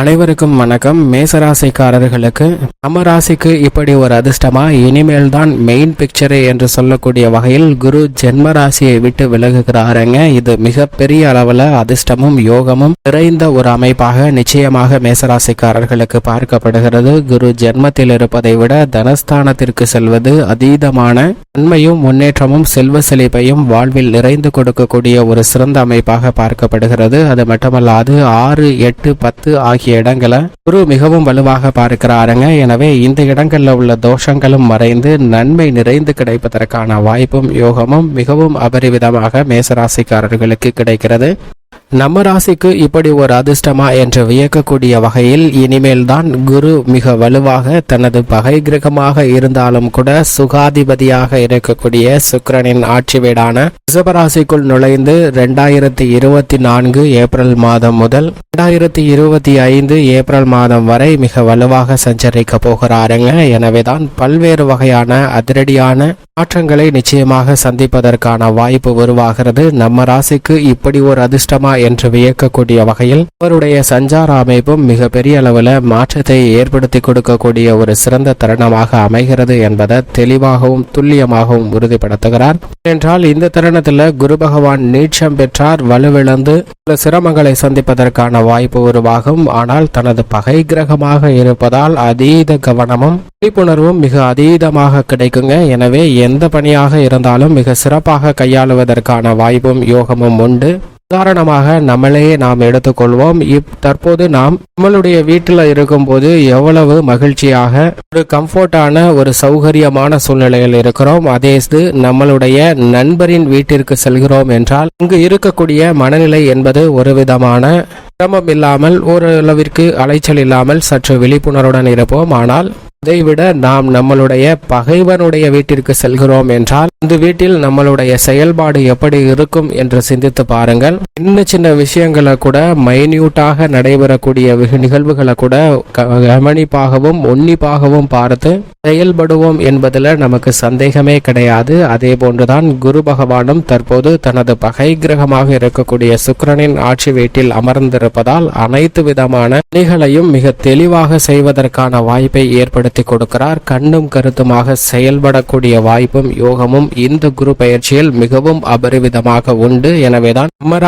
அனைவருக்கும் வணக்கம். மேசராசிக்காரர்களுக்கு நம்ம ராசிக்கு இப்படி ஒரு அதிர்ஷ்டமா? இனிமேல் தான் மெயின் பிக்சரே என்று சொல்லக்கூடிய வகையில் குரு ஜென்ம ராசியை விட்டு விலகுகிறாருங்க. இது மிகப்பெரிய அளவுல அதிர்ஷ்டமும் யோகமும் நிறைந்த ஒரு அமைப்பாக நிச்சயமாக மேசராசிக்காரர்களுக்கு பார்க்கப்படுகிறது. குரு ஜென்மத்தில் இருப்பதை விட தனஸ்தானத்திற்கு செல்வது அதீதமான நன்மையும் முன்னேற்றமும் செல்வ செழிப்பையும் வாழ்வில் நிறைந்து கொடுக்கக்கூடிய ஒரு சிறந்த அமைப்பாக பார்க்கப்படுகிறது. அது மட்டுமல்லாது ஆறு எட்டு பத்து ஆகிய இடங்களை குரு மிகவும் வலுவாக பார்க்கிறாருங்க. எனவே இந்த இடங்கள்ல உள்ள தோஷங்களும் மறைந்து நன்மை நிறைந்து கிடைப்பதற்கான வாய்ப்பும் யோகமும் மிகவும் அபரிவிதமாக மேசராசிக்காரர்களுக்கு கிடைக்கிறது. நம்ம ராசிக்கு இப்படி ஒரு அதிர்ஷ்டமா என்று வியக்கக்கூடிய வகையில் இனிமேல் தான் குரு மிக வலுவாக தனது பகை கிரகமாக இருந்தாலும் கூட சுகாதிபதியாக இருக்கக்கூடிய சுக்கிரனின் ஆட்சி வீடான ரிஷபராசிக்குள் நுழைந்து ரெண்டாயிரத்தி இருபத்தி நான்கு ஏப்ரல் மாதம் முதல் ரெண்டாயிரத்தி இருபத்தி ஐந்து ஏப்ரல் மாதம் வரை மிக வலுவாக சஞ்சரிக்க போகிறாருங்க. எனவேதான் பல்வேறு வகையான அதிரடியான மாற்றங்களை நிச்சயமாக சந்திப்பதற்கான வாய்ப்பு உருவாகிறது. நம்ம ராசிக்கு இப்படி ஒரு அதிர்ஷ்டமா என்று வியக்கக்கூடிய வகையில் அவருடைய சஞ்சார அமைப்பும் மிக பெரிய அளவில் மாற்றத்தை ஏற்படுத்தி கொடுக்கக்கூடிய ஒரு சிறந்த தருணமாக அமைகிறது என்பதை தெளிவாகவும் துல்லியமாகவும் உறுதிப்படுத்துகிறார். என்றால் இந்த தருணத்தில் குரு பகவான் நீட்சம் பெற்றார் வலுவிழந்து சில சிரமங்களை சந்திப்பதற்கான வாய்ப்பு உருவாகும். ஆனால் தனது பகை கிரகமாக இருப்பதால் அதீத கவனமும் விழிப்புணர்வும் மிக அதீதமாக கிடைக்குங்க. எனவே எந்த பணியாக இருந்தாலும் மிக சிறப்பாக கையாளுவதற்கான வாய்ப்பும் யோகமும் உண்டு. உதாரணமாக நம்மளையே நாம் எடுத்துக்கொள்வோம். இப் தற்போது நாம் நம்மளுடைய வீட்டில் இருக்கும்போது எவ்வளவு மகிழ்ச்சியாக ஒரு கம்ஃபர்டான ஒரு சௌகரியமான சூழ்நிலையில் இருக்கிறோம். அதே இது நம்மளுடைய நண்பரின் வீட்டிற்கு செல்கிறோம் என்றால் இங்கு இருக்கக்கூடிய மனநிலை என்பது ஒரு விதமான சிரமம் இல்லாமல் ஓரளவிற்கு அலைச்சல் இல்லாமல் சற்று விழிப்புணர்வுடன் இருப்போம். ஆனால் அதைவிட நாம் நம்மளுடைய பகைவனுடைய வீட்டிற்கு செல்கிறோம் என்றால் இந்த வீட்டில் நம்மளுடைய செயல்பாடு எப்படி இருக்கும் என்று சிந்தித்து பாருங்கள். சின்ன சின்ன விஷயங்களை கூட மைன்யூட்டாக நடைபெறக்கூடிய நிகழ்வுகளை கூட கவனிப்பாகவும் உன்னிப்பாகவும் பார்த்து செயல்படுவோம் என்பதில் நமக்கு சந்தேகமே கிடையாது. அதே போன்றுதான் குரு பகவானும் தற்போது தனது பகை கிரகமாக இருக்கக்கூடிய சுக்கரனின் ஆட்சி வீட்டில் அமர்ந்திருப்பதால் அனைத்து விதமான பணிகளையும் மிக தெளிவாக செய்வதற்கான வாய்ப்பை ஏற்படுத்தி கொடுக்கிறார். கண்ணும் கருத்துமாக செயல்படக்கூடிய வாய்ப்பும் யோகமும் இந்த குரு பயிற்சியில் மிகவும் அபரிவிதமாக உண்டு. எனவேதான் நம்ம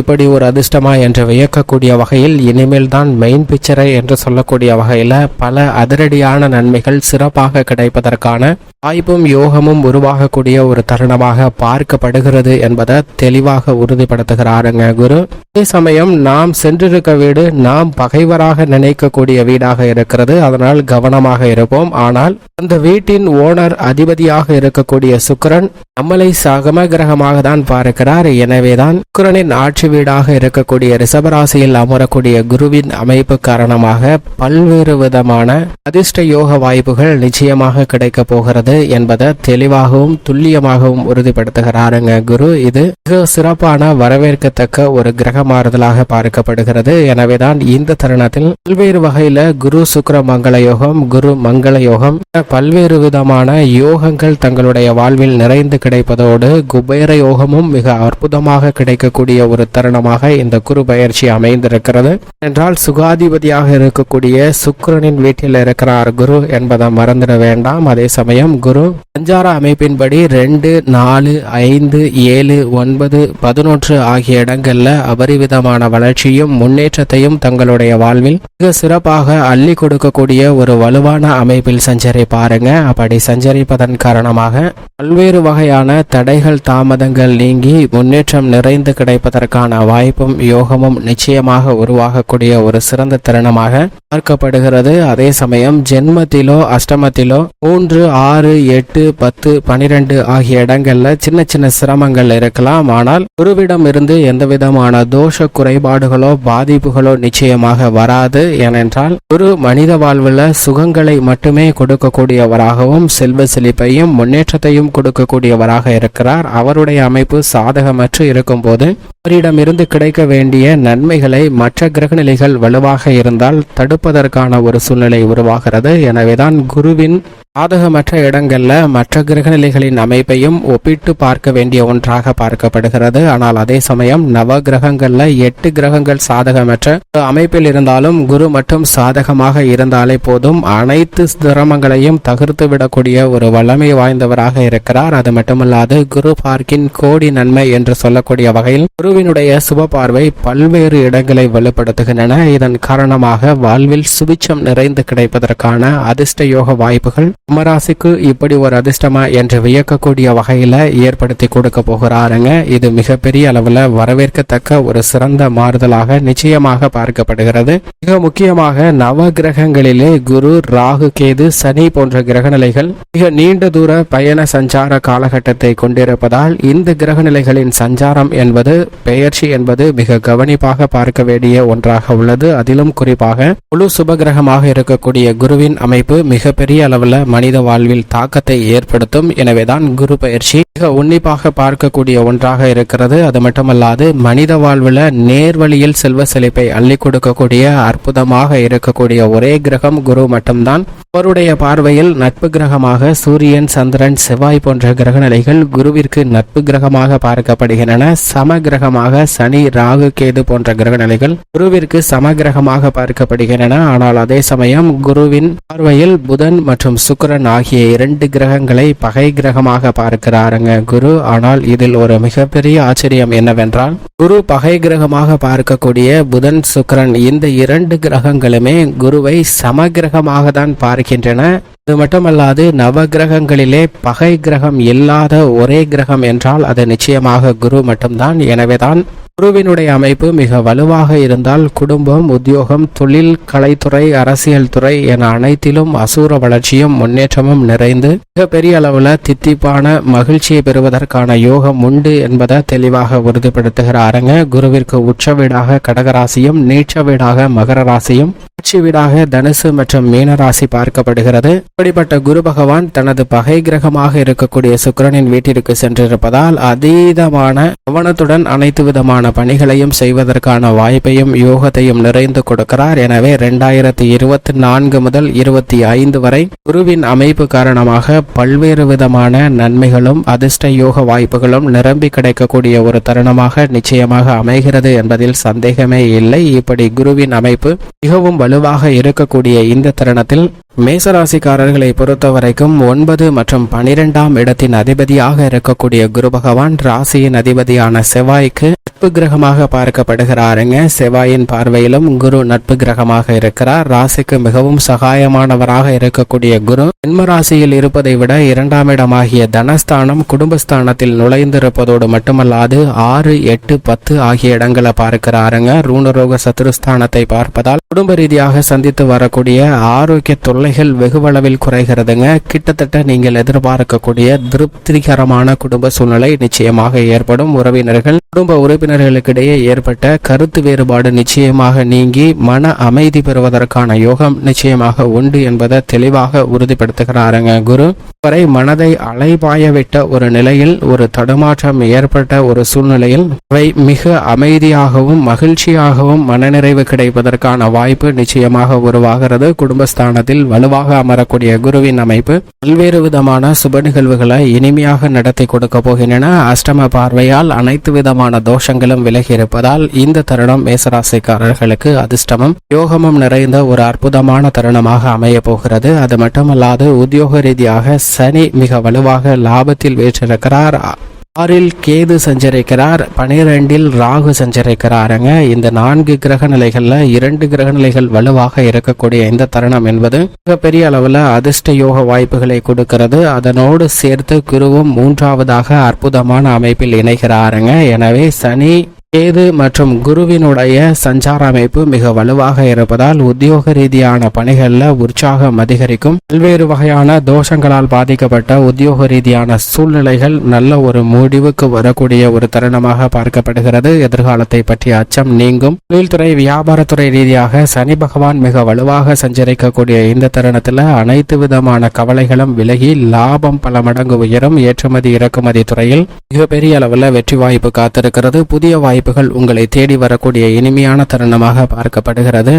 இப்படி ஒரு அதிர்ஷ்டமா என்று வியக்கக்கூடிய வகையில் இனிமேல் தான் மெயின் பிக்சரை என்று சொல்லக்கூடிய வகையில பல அதிரடியான நன்மைகள் சிறப்பாக கிடைப்பதற்கான வாய்ப்பும் யோகமும் உருவாகக்கூடிய ஒரு தருணமாக பார்க்கப்படுகிறது என்பதை தெளிவாக உறுதிப்படுத்துகிறாருங்க குரு. அதே சமயம் நாம் சென்றிருக்க வீடு நாம் பகைவராக நினைக்கக்கூடிய வீடாக இருக்கிறது. அதனால் கவனமாக இருப்போம். ஆனால் அந்த வீட்டின் ஓனர் அதிபதியாக இருக்கக்கூடிய சுக்கிரன் நம்மளை சகம கிரகமாக தான் பார்க்கிறார். எனவேதான் சுக்கரனின் ஆட்சி வீடாக இருக்கக்கூடிய ரிஷபராசியில் அமரக்கூடிய குருவின் அமைப்பு காரணமாக பல்வேறு விதமான அதிர்ஷ்ட யோக வாய்ப்புகள் நிச்சயமாக கிடைக்க போகிறது என்பதை தெளிவாகவும் துல்லியமாகவும் உறுதிப்படுத்துகிறாருங்க குரு. இது மிக சிறப்பான வரவேற்கத்தக்க ஒரு கிரக மாறுதலாக பார்க்கப்படுகிறது. எனவேதான் இந்த தருணத்தில் பல்வேறு வகையில குரு சுக்கர மங்கள யோகம் குரு மங்கள யோகம் பல்வேறு விதமான யோகங்கள் தங்களுடைய வாழ்வில் நிறைந்து கிடைப்பதோடு குபேர யோகமும் மிக அற்புதமாக கிடைக்கக்கூடிய ஒரு தருணமாக இந்த குரு பயிற்சி அமைந்திருக்கிறது. என்றால் சுகாதிபதியாக இருக்கக்கூடிய சுக்கரனின் வீட்டில் இருக்கிறார் குரு என்பதை மறந்துட வேண்டாம். அதே சமயம் குரு சஞ்சார அமைப்பின்படி ரெண்டு நாலு ஐந்து ஏழு ஒன்பது பதினொன்று ஆகிய இடங்கள்ல அபரிவிதமான வளர்ச்சியும் முன்னேற்றத்தையும் தங்களுடைய வாழ்வில் மிக சிறப்பாக அள்ளி கொடுக்கக்கூடிய ஒரு வலுவான அமைப்பில் சஞ்சரிப்பாருங்க. அப்படி சஞ்சரிப்பதன் காரணமாக பல்வேறு வகையான தடைகள் தாமதங்கள் நீங்கி முன்னேற்றம் நிறைந்து கிடைப்பதற்கான வாய்ப்பும் யோகமும் நிச்சயமாக உருவாகக்கூடிய ஒரு சிறந்த தருணமாக பார்க்கப்படுகிறது. அதே சமயம் ஜென்மத்திலோ அஷ்டமத்திலோ மூன்று ஆறு எட்டு பத்து பனிரெண்டு ஆகிய இடங்கள்ல சின்ன சின்ன சிரமங்கள் இருக்கலாம். ஆனால் குருவிடம் இருந்து எந்த விதமான தோஷ குறைபாடுகளோ பாதிப்புகளோ நிச்சயமாக வராது. ஏனென்றால் குரு மனித வாழ்வில் சுகங்களை மட்டுமே கொடுக்கக்கூடியவராகவும் செல்வ செழிப்பையும் முன்னேற்றத்தையும் கொடுக்கக்கூடியவராக இருக்கிறார். அவருடைய அமைப்பு சாதகமற்று இருக்கும்போது அவரிடமிருந்து கிடைக்க வேண்டிய நன்மைகளை மற்ற கிரகநிலைகள் வலுவாக இருந்தால் தடுப்பதற்கான ஒரு சூழ்நிலை உருவாகிறது. எனவேதான் குருவின் சாதகமற்ற இடங்களில் மற்ற கிரகநிலைகளின் அமைப்பையும் ஒப்பிட்டு பார்க்க வேண்டிய ஒன்றாக பார்க்கப்படுகிறது. ஆனால் அதே சமயம் நவ கிரகங்களில் எட்டு கிரகங்கள் சாதகமற்ற அமைப்பில் இருந்தாலும் குரு மட்டும் சாதகமாக இருந்தாலே போதும். அனைத்து சிரமங்களையும் தகர்த்து விடக்கூடிய ஒரு வல்லமை வாய்ந்தவராக இருக்கிறார். அது மட்டுமல்லாது குரு பார்க்கின் கோடி நன்மை என்று சொல்லக்கூடிய வகையில் குருவினுடைய சுப பார்வை பல்வேறு இடங்களை வலுப்படுத்துகின்றன. இதன் காரணமாக வாழ்வில் சுபிச்சம் நிறைந்து கிடைப்பதற்கான அதிர்ஷ்ட யோக வாய்ப்புகள் கும்பராசிக்கு இப்படி ஒரு அதிர்ஷ்டமா என்று வியக்கக்கூடிய வகையில ஏற்படுத்தி கொடுக்க போகிறாருங்க. இது மிகப்பெரிய அளவுல வரவேற்கத்தக்க ஒரு சிறந்த மாறுதலாக நிச்சயமாக பார்க்கப்படுகிறது. மிக முக்கியமாக நவ கிரகங்களிலே குரு ராகு கேது சனி போன்ற கிரகநிலைகள் மிக நீண்ட தூர பயண சஞ்சார காலகட்டத்தை கொண்டிருப்பதால் இந்த கிரகநிலைகளின் சஞ்சாரம் என்பது பெயர்ச்சி என்பது மிக கவனிப்பாக பார்க்க வேண்டிய ஒன்றாக உள்ளது. அதிலும் குறிப்பாக முழு சுபகிரகமாக இருக்கக்கூடிய குருவின் அமைப்பு மிகப்பெரிய அளவுல மனித வாழ்வில் தாக்கத்தை ஏற்படுத்தும். எனவேதான் குரு பயிற்சி மிக உன்னிப்பாக பார்க்கக்கூடிய ஒன்றாக இருக்கிறது. அது மட்டுமல்லாது மனித வாழ்வில் நேர்வழியில் செல்வ செழிப்பை அள்ளி கொடுக்கக்கூடிய அற்புதமாக இருக்கக்கூடிய ஒரே கிரகம் குரு மட்டும்தான். அவருடைய பார்வையில் நட்பு கிரகமாக சூரியன் சந்திரன் செவ்வாய் போன்ற கிரகநிலைகள் குருவிற்கு நட்பு கிரகமாக பார்க்கப்படுகின்றன. சம கிரகமாக சனி ராகு கேது போன்ற கிரகநிலைகள் குருவிற்கு சம கிரகமாக பார்க்கப்படுகின்றன. ஆனால் அதே சமயம் குருவின் பார்வையில் புதன் மற்றும் சுக்கிரன் ஆகிய இரண்டு கிரகங்களை பகை கிரகமாக பார்க்கிறாருங்க குரு. ஆனால் இதில் ஒரு மிகப்பெரிய ஆச்சரியம் என்னவென்றால் குரு பகை கிரகமாக பார்க்கக்கூடிய புதன் சுக்கிரன் இந்த இரண்டு கிரகங்களுமே குருவை சம கிரகமாக தான் இருக்கின்றன அது மட்டுமல்லாது நவ கிரகங்களிலே பகை கிரகம் இல்லாத ஒரே கிரகம் என்றால் அது நிச்சயமாக குரு மட்டும்தான். எனவேதான் குருவினுடைய அமைப்பு மிக வலுவாக இருந்தால் குடும்பம் உத்தியோகம் தொழில் கலைத்துறை அரசியல் துறை என அனைத்திலும் அசூர வளர்ச்சியும் முன்னேற்றமும் நிறைந்து மிக பெரிய அளவுல தித்திப்பான மகிழ்ச்சியை பெறுவதற்கான யோகம் உண்டு என்பதை தெளிவாக உறுதிப்படுத்துகிறாருங்க. குருவிற்கு உச்ச வீடாக கடகராசியும் நீச்ச வீடாக மகர ராசியும் ஆட்சி வீடாக தனுசு மற்றும் மீனராசி பார்க்கப்படுகிறது. இப்படிப்பட்ட குரு பகவான் தனது பகை கிரகமாக இருக்கக்கூடிய சுக்கிரனின் வீட்டிற்கு சென்றிருப்பதால் அதீதமான கவனத்துடன் அனைத்து விதமான பணிகளையும் செய்வதற்கான வாய்ப்பையும் யோகத்தையும் நிறைந்து கொடுக்கிறார். எனவே இரண்டாயிரத்தி இருபத்தி நான்கு முதல் இருபத்தி ஐந்து வரை குருவின் அமைப்பு காரணமாக பல்வேறு விதமான நன்மைகளும் அதிர்ஷ்ட யோக வாய்ப்புகளும் நிரம்பி கிடைக்கக்கூடிய ஒரு தருணமாக நிச்சயமாக அமைகிறது என்பதில் சந்தேகமே இல்லை. இப்படி குருவின் அமைப்பு மிகவும் வலு வலுவாக இருக்கக்கூடிய இந்த தருணத்தில் மேசராசிக்காரர்களை பொறுத்த வரைக்கும் ஒன்பது மற்றும் பனிரெண்டாம் இடத்தின் அதிபதியாக இருக்கக்கூடிய குரு பகவான் ராசியின் அதிபதியான செவ்வாய்க்கு நட்பு கிரகமாக பார்க்கப்படுகிறாருங்க. செவ்வாயின் பார்வையிலும் குரு நட்பு கிரகமாக இருக்கிறார். ராசிக்கு மிகவும் சகாயமானவராக இருக்கக்கூடிய குரு ஜென்ம ராசியில் இருப்பதை விட இரண்டாம் இடமாகிய தனஸ்தானம் குடும்பஸ்தானத்தில் நுழைந்திருப்பதோடு மட்டுமல்லாது ஆறு எட்டு பத்து ஆகிய இடங்களை பார்க்கிறாருங்க. ரூணரோக சத்துருஸ்தானத்தை பார்ப்பதால் குடும்ப ரீதியாக சந்தித்து வரக்கூடிய ஆரோக்கிய தொல்லைகள் வெகுவளவில் குறைகிறதுங்க. கிட்டத்தட்ட நீங்கள் எதிர்பார்க்கக்கூடிய திருப்திகரமான குடும்ப சூழ்நிலை நிச்சயமாக ஏற்படும். உறவினர்கள் குடும்ப உறுப்பினர்களுக்கிடையே ஏற்பட்ட கருத்து வேறுபாடு நிச்சயமாக நீங்கி மன அமைதி பெறுவதற்கான யோகம் நிச்சயமாக உண்டு என்பதை தெளிவாக உறுதிப்படுத்துகிறாருங்க குரு. வரை மனதை அலைபாய விட்ட ஒரு நிலையில் ஒரு தடுமாற்றம் ஏற்பட்ட ஒரு சூழ்நிலையில் அவை மிக அமைதியாகவும் மகிழ்ச்சியாகவும் மனநிறைவு கிடைப்பதற்கான வாய்ப்பு நிச்சயமாக உருவாகிறது. குடும்பஸ்தானத்தில் வலுவாக அமரக்கூடிய குருவின் அமைப்பு பல்வேறு விதமான சுப நிகழ்வுகளை இனிமையாக நடத்தி கொடுக்க போகின்றன. அஷ்டம பார்வையால் அனைத்து விதமான தோஷங்களும் விலகி இருப்பதால் இந்த தருணம் மேசராசிக்காரர்களுக்கு அதிர்ஷ்டமும் யோகமும் நிறைந்த ஒரு அற்புதமான தருணமாக அமைய போகிறது. அது மட்டுமல்லாது உத்தியோக ரீதியாக சனி மிக வலுவாக லாபத்தில் வீற்றிருக்கிறார். ஆறில் கேது சஞ்சரிக்கிறார் பனிரெண்டில் ராகு சஞ்சரிக்கிறாருங்க. இந்த நான்கு கிரக நிலைகள்ல இரண்டு கிரக நிலைகள் வலுவாக இருக்கக்கூடிய இந்த தருணம் என்பது மிகப்பெரிய அளவுல அதிர்ஷ்ட யோக வாய்ப்புகளை கொடுக்கிறது. அதனோடு சேர்த்து குருவும் மூன்றாவதாக அற்புதமான அமைப்பில் இணைகிறாருங்க. எனவே சனி கேது மற்றும் குருவினுடைய சஞ்சார அமைப்பு மிக வலுவாக இருப்பதால் உத்தியோக ரீதியான பணிகளில் உற்சாகம் அதிகரிக்கும். பல்வேறு வகையான தோஷங்களால் பாதிக்கப்பட்ட உத்தியோக ரீதியான சூழ்நிலைகள் நல்ல ஒரு முடிவுக்கு வரக்கூடிய ஒரு தருணமாக பார்க்கப்படுகிறது. எதிர்காலத்தை பற்றிய அச்சம் நீங்கும். தொழில்துறை வியாபாரத்துறை ரீதியாக சனி பகவான் மிக வலுவாக சஞ்சரிக்கக்கூடிய இந்த தருணத்தில் அனைத்து விதமான கவலைகளும் விலகி லாபம் பல மடங்கு உயரும். ஏற்றுமதி இறக்குமதி துறையில் மிகப்பெரிய அளவில் வெற்றி வாய்ப்பு காத்திருக்கிறது. புதிய வாய்ப்பு வாய்ப்புகள் உங்களை தேடி வரக்கூடிய இனிமையான தருணமாக பார்க்கப்படுகிறது.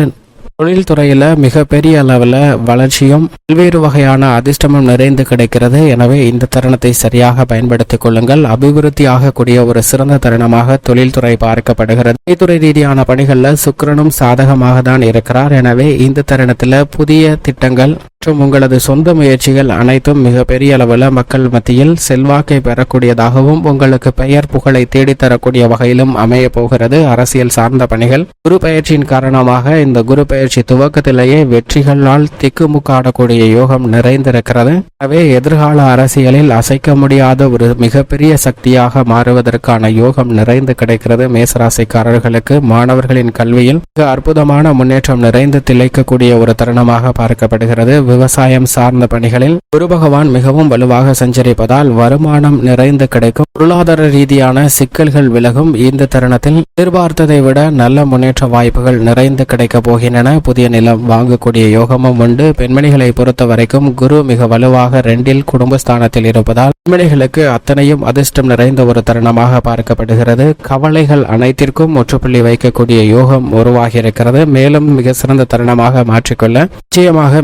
தொழில்துறையில மிகப்பெரிய அளவில் வளர்ச்சியும் பல்வேறு வகையான அதிர்ஷ்டமும் நிறைந்து கிடைக்கிறது. எனவே இந்த தருணத்தை சரியாக பயன்படுத்திக் கொள்ளுங்கள். அபிவிருத்தி ஆகக்கூடிய ஒரு சிறந்த தருணமாக தொழில்துறை பார்க்கப்படுகிறது. தொழில்துறை ரீதியான பணிகள்ல சுக்கிரனும் சாதகமாக தான் இருக்கிறார். எனவே இந்த தருணத்துல புதிய திட்டங்கள் மற்றும் உங்களது சொந்த முயற்சிகள் அனைத்தும் மிகப்பெரிய அளவில் மக்கள் மத்தியில் செல்வாக்கை பெறக்கூடியதாகவும் உங்களுக்கு பெயர் புகழை தேடித்தரக்கூடிய வகையிலும் அமைய போகிறது அரசியல் சார்ந்த பணிகள். குரு பயிற்சியின் காரணமாக இந்த குரு பயிற்சி துவக்கத்திலேயே வெற்றிகளால் திக்குமுக்காடக்கூடிய யோகம் நிறைந்திருக்கிறது. எனவே எதிர்கால அரசியலில் அசைக்க முடியாத ஒரு மிகப்பெரிய சக்தியாக மாறுவதற்கான யோகம் நிறைந்து கிடைக்கிறது. மேசராசிக்காரர்களுக்கு மாணவர்களின் கல்வியில் மிக அற்புதமான முன்னேற்றம் நிறைந்து திளைக்கக்கூடிய ஒரு தருணமாக பார்க்கப்படுகிறது. விவசாயம் சார்ந்த பணிகளில் குரு பகவான் மிகவும் வலுவாக சஞ்சரிப்பதால் வருமானம் நிறைந்து கிடைக்கும். பொருளாதார ரீதியான சிக்கல்கள் விலகும். இந்த தருணத்தில் எதிர்பார்த்ததை விட நல்ல முன்னேற்ற வாய்ப்புகள் நிறைந்து கிடைக்கப் போகின்றன. புதிய நிலம் வாங்கக்கூடிய யோகமும் உண்டு. பெண்மணிகளை பொறுத்த வரைக்கும் குரு மிக வலுவாக ரெண்டில் குடும்பஸ்தானத்தில் இருப்பதால் பெண்மணிகளுக்கு அத்தனையும் அதிர்ஷ்டம் நிறைந்த ஒரு தருணமாக பார்க்கப்படுகிறது. கவலைகள் அனைத்திற்கும் முற்றுப்புள்ளி வைக்கக்கூடிய யோகம் உருவாகி இருக்கிறது மேலும் மிக சிறந்த தருணமாக மாற்றிக்கொள்ள நிச்சயமாக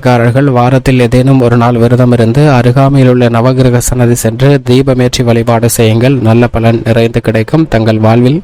மேசராசிக்காரர்கள் வாரத்தில் ஏதேனும் ஒரு நாள் விரதம் இருந்து அருகாமையில் உள்ள நவகிரக சன்னதி சென்று தீபமேற்றி வழிபாடு செய்யுங்கள். நல்ல பலன் நிறைந்து கிடைக்கும். தங்கள் வாழ்வில்